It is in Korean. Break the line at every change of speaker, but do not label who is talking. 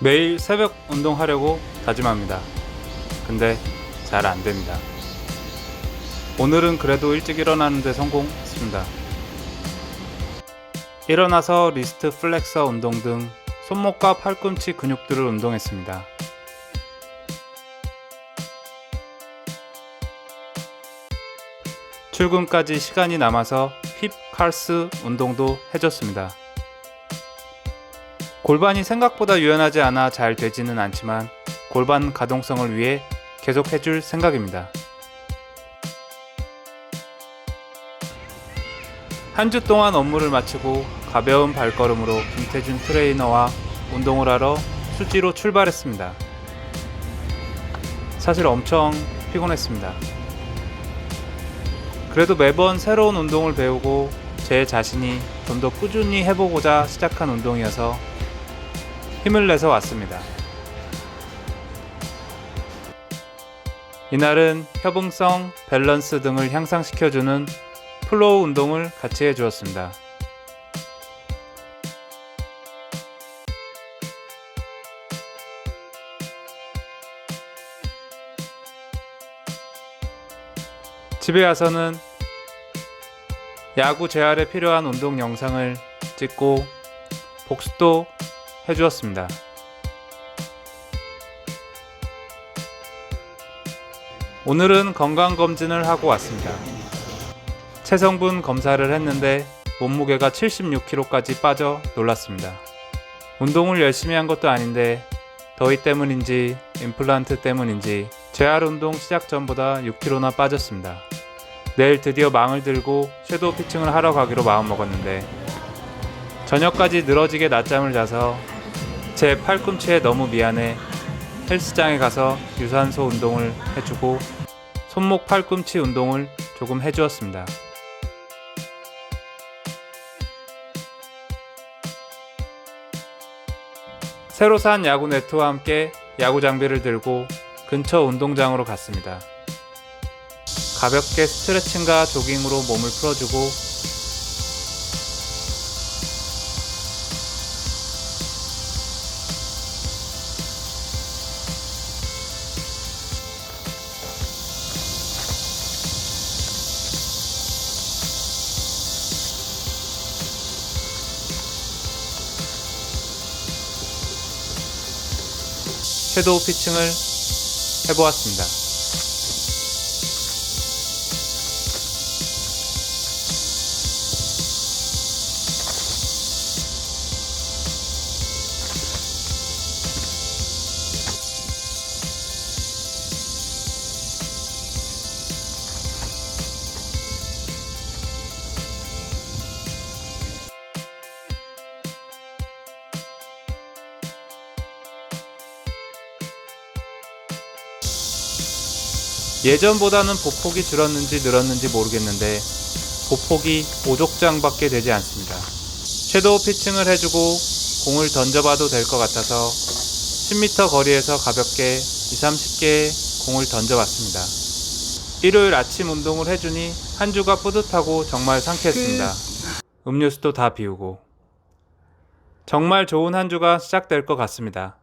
매일 새벽 운동하려고 다짐합니다. 근데 잘 안 됩니다. 오늘은 그래도 일찍 일어나는데 성공했습니다. 일어나서 리스트 플렉서 운동 등 손목과 팔꿈치 근육들을 운동했습니다. 출근까지 시간이 남아서 힙 칼스 운동도 해줬습니다. 골반이 생각보다 유연하지 않아 잘 되지는 않지만 골반 가동성을 위해 계속 해줄 생각입니다. 한 주 동안 업무를 마치고 가벼운 발걸음으로 김태준 트레이너와 운동을 하러 수지로 출발했습니다. 사실 엄청 피곤했습니다. 그래도 매번 새로운 운동을 배우고 제 자신이 좀 더 꾸준히 해보고자 시작한 운동이어서 힘을 내서 왔습니다. 이날은 협응성, 밸런스 등을 향상시켜주는 플로우 운동을 같이 해주었습니다. 집에 와서는 야구 재활에 필요한 운동 영상을 찍고 복습도 해주었습니다. 오늘은 건강검진을 하고 왔습니다. 체성분 검사를 했는데 몸무게가 76kg까지 빠져 놀랐습니다. 운동을 열심히 한 것도 아닌데 더위 때문인지 임플란트 때문인지 재활 운동 시작 전보다 6kg나 빠졌습니다. 내일 드디어 망을 들고 섀도우 피칭을 하러 가기로 마음먹었는데 저녁까지 늘어지게 낮잠을 자서 제 팔꿈치에 너무 미안해 헬스장에 가서 유산소 운동을 해주고 손목 팔꿈치 운동을 조금 해주었습니다. 새로 산 야구 네트와 함께 야구 장비를 들고 근처 운동장으로 갔습니다. 가볍게 스트레칭과 조깅으로 몸을 풀어주고 섀도우 피칭을 해보았습니다. 예전보다는 보폭이 줄었는지 늘었는지 모르겠는데 보폭이 5족장밖에 되지 않습니다. 섀도우 피칭을 해주고 공을 던져봐도 될 것 같아서 10m 거리에서 가볍게 2, 30개의 공을 던져봤습니다. 일요일 아침 운동을 해주니 한 주가 뿌듯하고 정말 상쾌했습니다. 음료수도 다 비우고 정말 좋은 한 주가 시작될 것 같습니다.